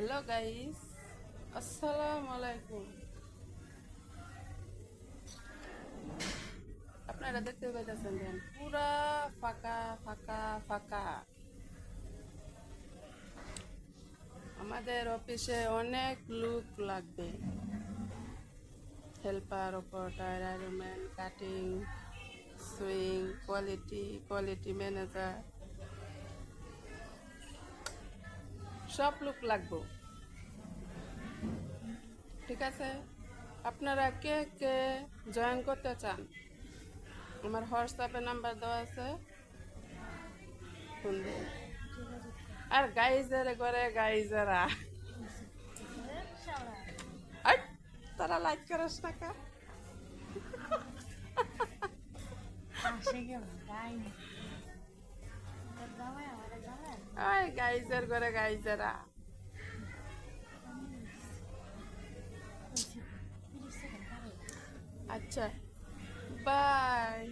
Hello guys আসসালামু আলাইকুম আপনারা দেখতে পাইতেছেন দেন পুরা ফাঁকা ফাঁকা ফাঁকা। আমাদের অফিসে অনেক লোক লাগবে। Helper operator ironman cutting, sewing, quality quality manager. সব লোক লাগবো। ঠিক আছে? আপনারা কে কে জয়েন করতে চান? আমার হোয়াটসঅ্যাপে নাম্বার দেওয়া আছে। আর গাইজের করে গাইজারা। তারা লাইক করিস টাকা ওই গাইজের করে গাইজেরা আচ্ছা বাই